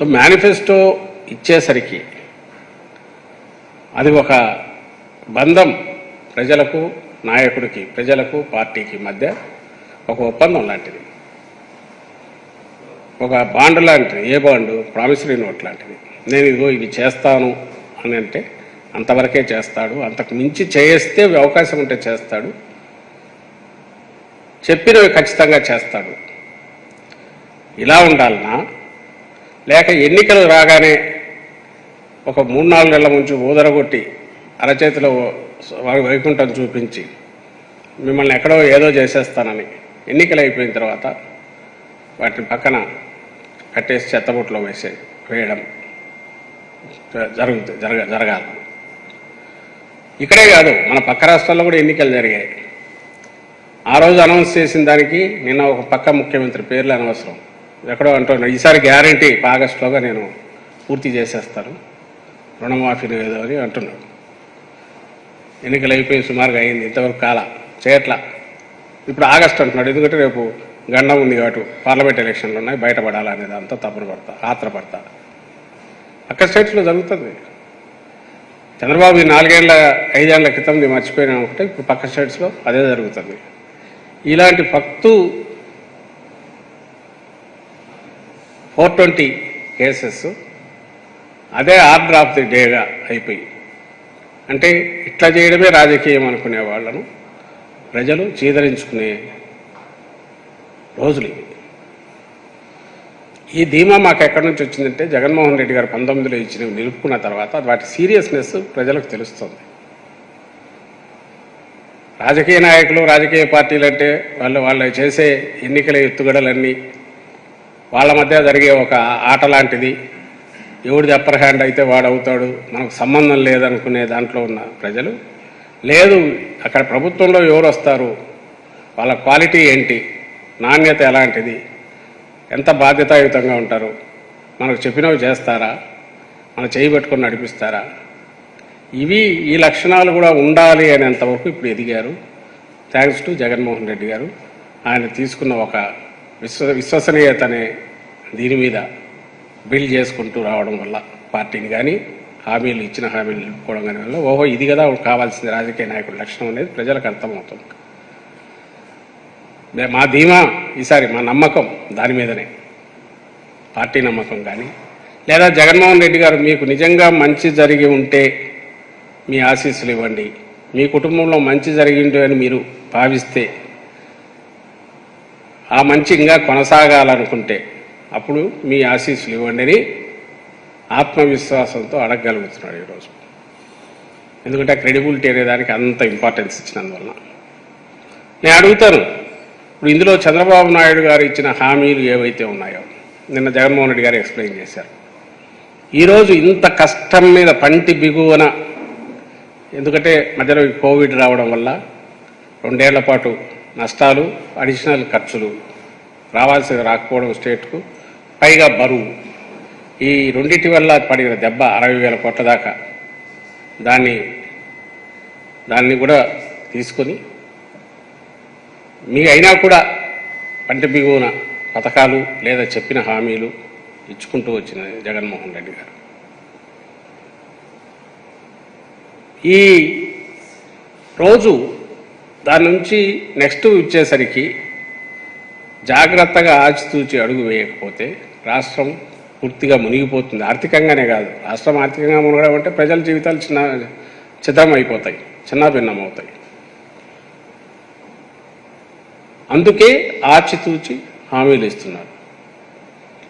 So manifesto ఇచ్చేసరికి అది ఒక బంధం ప్రజలకు నాయకుడికి ప్రజలకు పార్టీకి మధ్య ఒక ఒప్పందం లాంటిది. ఒక బాండ్ లాంటిది ఏ బాండు? ప్రామిసరీ నోట్ లాంటిది. నేను ఇదిగో ఇవి చేస్తాను అని అంటే అంతవరకే చేస్తాడు అంతకు మించి చేస్తే అవకాశం ఉంటే చేస్తాడు చెప్పినవి ఖచ్చితంగా చేస్తాడు. ఇలా ఉండాలన్నా లేక ఎన్నికలు రాగానే ఒక మూడు నాలుగు నెలల ముంచి ఊదరగొట్టి అరచేతిలో వైకుంఠం చూపించి మిమ్మల్ని ఎక్కడో ఏదో చేసేస్తానని ఎన్నికలు అయిపోయిన తర్వాత వాటిని పక్కన కట్టేసి చెత్తబుట్లో వేసే వేయడం జరుగుతుంది జరగ జరగాలి. ఇక్కడే కాదు మన పక్క రాష్ట్రాల్లో కూడా ఎన్నికలు జరిగాయి. ఆ రోజు అనౌన్స్ చేసిన దానికి నిన్న ఒక పక్క ముఖ్యమంత్రి పేర్లు అనవసరం. ఎక్కడో అంటున్నాడు ఈసారి గ్యారంటీ ఆగస్టులోగా నేను పూర్తి చేసేస్తాను. రుణమాఫీని ఏదో అని అంటున్నాడు ఎన్నికలు అయిపోయి సుమారుగా అయింది. ఇంతవరకు కాల చేయట్లా. ఇప్పుడు ఆగస్ట్ అంటున్నాడు. ఎందుకంటే రేపు గండం ఉంది కాబట్టి పార్లమెంట్ ఎలక్షన్లు ఉన్నాయి. బయటపడాలనేది అంతా తప్పులు పడతా ఆత్రపడతా అక్కడ స్టేట్స్లో జరుగుతుంది. చంద్రబాబు ఈ నాలుగేళ్ళ ఐదేళ్ళ క్రితం మర్చిపోయినా ఒకటే ఇప్పుడు పక్క స్టేట్స్లో అదే జరుగుతుంది. ఇలాంటి ఫక్తు ఫోర్ ట్వంటీ కేసెస్ అదే ఆర్డర్ ఆఫ్ ది డేగా అయిపోయి. అంటే ఇట్లా చేయడమే రాజకీయం అనుకునే వాళ్ళను ప్రజలు చీదరించుకునే రోజులు ఇవి. ఈ ధీమా మాకు ఎక్కడి నుంచి వచ్చిందంటే జగన్మోహన్ రెడ్డి గారు పంతొమ్మిదిలో ఇచ్చినవి నిలుపుకున్న తర్వాత వాటి సీరియస్నెస్ ప్రజలకు తెలుస్తుంది. రాజకీయ నాయకులు రాజకీయ పార్టీలు అంటే వాళ్ళు వాళ్ళు చేసే ఎన్నికల ఎత్తుగడలన్నీ వాళ్ళ మధ్య జరిగే ఒక ఆట లాంటిది. ఎవడిది అప్పర్ హ్యాండ్ అయితే వాడు అవుతాడు. మనకు సంబంధం లేదనుకునే దాంట్లో ఉన్న ప్రజలు. లేదు అక్కడ ప్రభుత్వంలో ఎవరు వస్తారు? వాళ్ళ క్వాలిటీ ఏంటి? నాణ్యత ఎలాంటిది? ఎంత బాధ్యతాయుతంగా ఉంటారు? మనకు చెప్పినవి చేస్తారా? మన చేయి పెట్టుకొని నడిపిస్తారా? ఇవి ఈ లక్షణాలు కూడా ఉండాలి అనేంతవరకు ఇప్పుడు ఎదిగారు. థ్యాంక్స్ టు జగన్మోహన్ రెడ్డి గారు. ఆయన తీసుకున్న ఒక విశ్వ విశ్వసనీయత అనే దీని మీద బిల్డ్ చేసుకుంటూ రావడం వల్ల పార్టీని కానీ హామీలు ఇచ్చిన హామీలు నిలుపుకోవడం కానీ వల్ల ఓహో ఇది కదా కావాల్సింది రాజకీయ నాయకుడి లక్షణం అనేది ప్రజలకు అర్థమవుతుంది. మా ధీమా ఈసారి మా నమ్మకం దాని మీదనే. పార్టీ నమ్మకం కానీ లేదా జగన్మోహన్ రెడ్డి గారు మీకు నిజంగా మంచి జరిగి ఉంటే మీ ఆశీస్సులు ఇవ్వండి. మీ కుటుంబంలో మంచి జరిగింది అని మీరు భావిస్తే ఆ మంచి ఇంకా కొనసాగాలనుకుంటే అప్పుడు మీ ఆశీస్సులు ఇవ్వండి అని ఆత్మవిశ్వాసంతో అడగగలుగుతున్నాడు ఈరోజు. ఎందుకంటే క్రెడిబిలిటీ అనేదానికి అంత ఇంపార్టెన్స్ ఇచ్చినందువలన. నేను అడుగుతాను ఇప్పుడు ఇందులో చంద్రబాబు నాయుడు గారు ఇచ్చిన హామీలు ఏవైతే ఉన్నాయో నిన్న జగన్మోహన్ రెడ్డి గారు ఎక్స్ప్లెయిన్ చేశారు. ఈరోజు ఇంత కష్టం మీద పంటి బిగువన ఎందుకంటే మధ్యలో కోవిడ్ రావడం వల్ల రెండేళ్ళ పాటు నష్టాలు అడిషనల్ ఖర్చులు రావాల్సి రాకపోవడం స్టేట్కు. పైగా బరువు. ఈ రెండింటి వల్ల పడిన దెబ్బ అరవై వేల కోట్ల దాకా. దాన్ని దాన్ని కూడా తీసుకొని మీ అయినా కూడా పంట బిగువన పథకాలు లేదా చెప్పిన హామీలు ఇచ్చుకుంటూ వచ్చిన జగన్మోహన్ రెడ్డి గారు. ఈ రోజు దాని నుంచి నెక్స్ట్ వచ్చేసరికి జాగ్రత్తగా ఆచితూచి అడుగు వేయకపోతే రాష్ట్రం పూర్తిగా మునిగిపోతుంది. ఆర్థికంగానే కాదు. రాష్ట్రం ఆర్థికంగా మునగడం అంటే ప్రజల జీవితాలు చిన్న చిత్రం అయిపోతాయి చిన్న అవుతాయి అందుకే ఆచితూచి హామీలు ఇస్తున్నారు.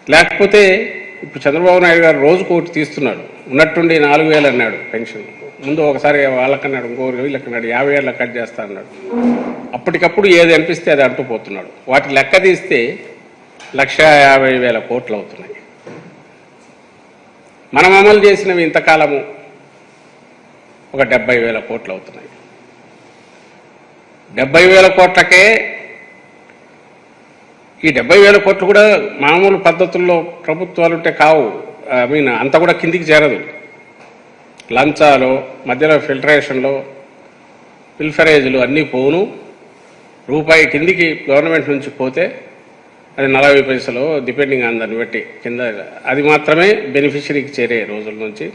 లేకపోతే ఇప్పుడు చంద్రబాబు నాయుడు గారు రోజు కోటి తీస్తున్నాడు. ఉన్నట్టుండి నాలుగు వేలు అన్నాడు పెన్షన్. ముందు ఒకసారి వాళ్ళకన్నాడు ఇంకోరు వీళ్ళకన్నాడు యాభై ఏళ్ళ కట్ చేస్తా అన్నాడు. అప్పటికప్పుడు ఏది అనిపిస్తే అది అంటూ పోతున్నాడు. వాటి లెక్క తీస్తే లక్ష యాభై వేల కోట్లు అవుతున్నాయి. మనం అమలు చేసినవి ఇంతకాలము ఒక డెబ్బై వేల కోట్లు అవుతున్నాయి. డెబ్బై వేల కోట్లకే ఈ డెబ్బై వేల కోట్లు కూడా మామూలు పద్ధతుల్లో ప్రభుత్వాలు ఉంటే కావు. ఐ మీన్ అంత కూడా కిందికి చేరదు. లంచాలు మధ్యలో ఫిల్టరేషన్లో ఫిల్ఫరేజ్లు అన్నీ పోను రూపాయి కిందికి గవర్నమెంట్ నుంచి పోతే అది నలభై పైసలు డిపెండింగ్ ఆన్ దాన్ని బట్టి కింద అది మాత్రమే బెనిఫిషరీకి చేరే రోజుల నుంచి.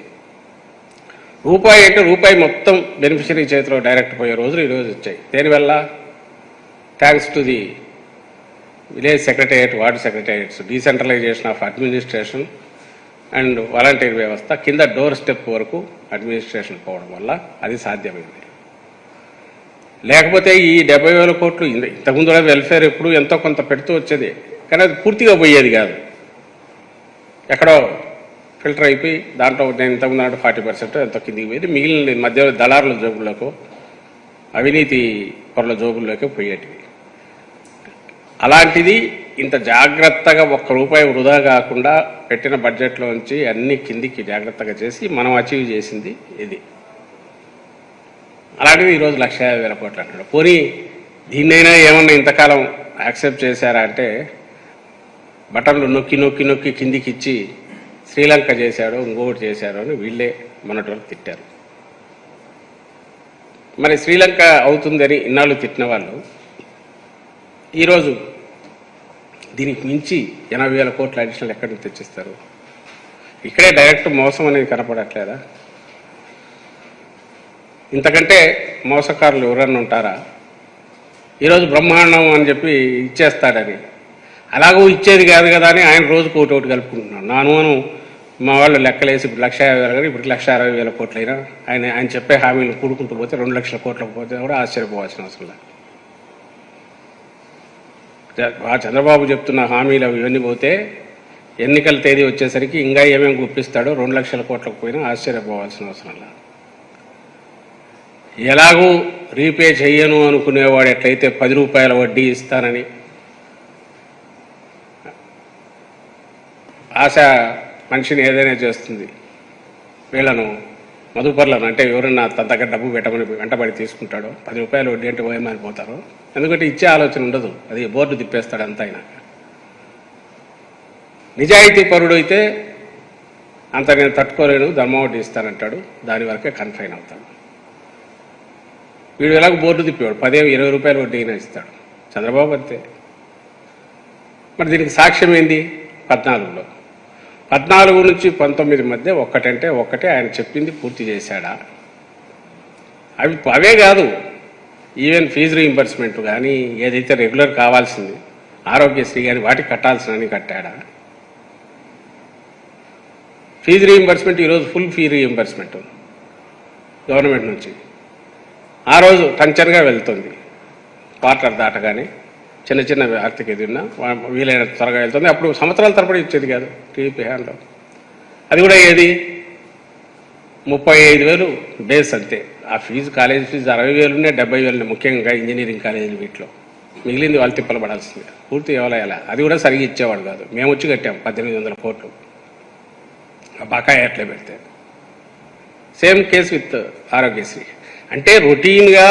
రూపాయి అంటే రూపాయి మొత్తం బెనిఫిషరీ చేతిలో డైరెక్ట్ పోయే రోజులు ఈరోజు వచ్చాయి. దేనివల్ల? Thanks to the village secretariat ward secretariats decentralisation of administration and volunteer వ్యవస్థ కింద డోర్ స్టెప్ వరకు అడ్మినిస్ట్రేషన్ పోవడం వల్ల అది సాధ్యమైంది. లేకపోతే ఈ డెబ్బై వేల కోట్లు ఇంతకుముందు వెల్ఫేర్ ఎప్పుడు ఎంతో కొంత పెడుతూ వచ్చేది. కానీ అది పూర్తిగా పోయేది కాదు. ఎక్కడో ఫిల్టర్ అయిపోయి దాంట్లో నేను ఇంతకుముందు అంటే ఫార్టీ పర్సెంట్ ఎంతో కిందికి పోయేది. మిగిలిన మధ్య దళారుల జోబులకు అవినీతి పరుల జోబుల్లోకి పోయేటివి. అలాంటిది ఇంత జాగ్రత్తగా ఒక్క రూపాయి వృధా కాకుండా పెట్టిన బడ్జెట్లోంచి అన్ని కిందికి జాగ్రత్తగా చేసి మనం అచీవ్ చేసింది ఇది. అలాంటిది ఈరోజు లక్ష యాభై వేల కోట్లు అంటాడు పోనీ దీన్నైనా ఏమన్నా ఇంతకాలం యాక్సెప్ట్ చేశారా అంటే బటన్లు నొక్కి నొక్కి నొక్కి కిందికి ఇచ్చి శ్రీలంక చేశాడు ఇంకొకటి చేశాడు అని వీళ్ళే మొన్నటి వరకు తిట్టారు. మరి శ్రీలంక అవుతుందని ఇన్నాళ్ళు తిట్టిన వాళ్ళు ఈరోజు దీనికి మించి ఎనభై వేల కోట్ల అడిషనల్ ఎక్కడి నుంచి తెచ్చిస్తారు? ఇక్కడే డైరెక్ట్ మోసం అనేది కనపడట్లేదా? ఇంతకంటే మోసకారులు ఎవరన్నా ఉంటారా? ఈరోజు బ్రహ్మాండం అని చెప్పి ఇచ్చేస్తాడని. అలాగూ ఇచ్చేది కాదు కదా అని ఆయన రోజుకు ఒకటి ఒకటి కలుపుకుంటున్నాడు. నాను మా వాళ్ళు లెక్కలేసి ఇప్పుడు లక్ష యాభై వేలు కానీ ఇప్పుడు లక్ష అరవై వేల కోట్లైనా ఆయన ఆయన చెప్పే హామీలు కూడుకుంటూ పోతే రెండు లక్షల కోట్లకు పోతే కూడా ఆశ్చర్యపోవాల్సిన అవసరం లేదు. ఆ చంద్రబాబు చెప్తున్న హామీలు అవి ఇవన్నీ పోతే ఎన్నికల తేదీ వచ్చేసరికి ఇంకా ఏమేమి గుప్పిస్తాడో రెండు లక్షల కోట్లకు పోయినా ఆశ్చర్యపోవాల్సిన అవసరం లేదు. ఎలాగూ రీపే చెయ్యను అనుకునేవాడు ఎట్లయితే పది రూపాయల వడ్డీ ఇస్తానని. ఆశ మనిషిని ఏదైనా చేస్తుంది. వీళ్ళను మధుపర్లను అంటే ఎవరన్నా తన దగ్గర డబ్బు పెట్టమని వెంటబడి తీసుకుంటాడో పది రూపాయలు వడ్డీ అంటే ఓయమని పోతారు. ఎందుకంటే ఇచ్చే ఆలోచన ఉండదు. అది బోర్డు తిప్పేస్తాడు అంత అయినా నిజాయితీ పరుడు అయితే అంత నేను తట్టుకోలేను ధర్మవడ్డీ ఇస్తానంటాడు. దాని వరకే కన్ఫైన్ అవుతాడు. వీడు ఎలాగో బోర్డు తిప్పేవాడు. పదే ఇరవై రూపాయలు వడ్డీ అయినా ఇస్తాడు. చంద్రబాబు అంతే. మరి దీనికి సాక్ష్యం ఏంది? పద్నాలుగులో. పద్నాలుగు నుంచి పంతొమ్మిది మధ్య ఒక్కటంటే ఒక్కటే ఆయన చెప్పింది పూర్తి చేశాడా? అవి అవే కాదు. ఈవెన్ ఫీజు రీయింబర్స్మెంట్ కానీ ఏదైతే రెగ్యులర్ కావాల్సింది ఆరోగ్యశ్రీ కానీ వాటికి కట్టాల్సినవి కట్టాడా? ఫీజు రీయింబర్స్మెంట్ ఈరోజు ఫుల్ ఫీ రీయింబర్స్మెంట్ గవర్నమెంట్ నుంచి. ఆ రోజు టంచన్గా వెళ్తుంది. క్వార్టర్ దాటగానే చిన్న చిన్న ఆర్థిక ఇది ఉన్నా వీలైనంత త్వరగా వెళ్తుంది. అప్పుడు సంవత్సరాల తరబడి ఇచ్చేది కాదు టీడీపీ హ్యాండ్లో అది కూడా ఏది? ముప్పై ఐదు వేలు బేస్ అంతే. ఆ ఫీజు కాలేజ్ ఫీజు అరవై వేలునే డెబ్బై వేలు ముఖ్యంగా ఇంజనీరింగ్ కాలేజీలు వీటిలో. మిగిలింది వాళ్ళు తిప్పలు పడాల్సిందే. పూర్తి ఇవ్వలేయాలి అది కూడా సరిగ్గా ఇచ్చేవాడు కాదు. మేము వచ్చి కట్టాం పద్దెనిమిది వందల కోట్లు. ఆ బకాయి అట్లే పెడితే. Same case with Aarogyasri. అంటే రొటీన్గా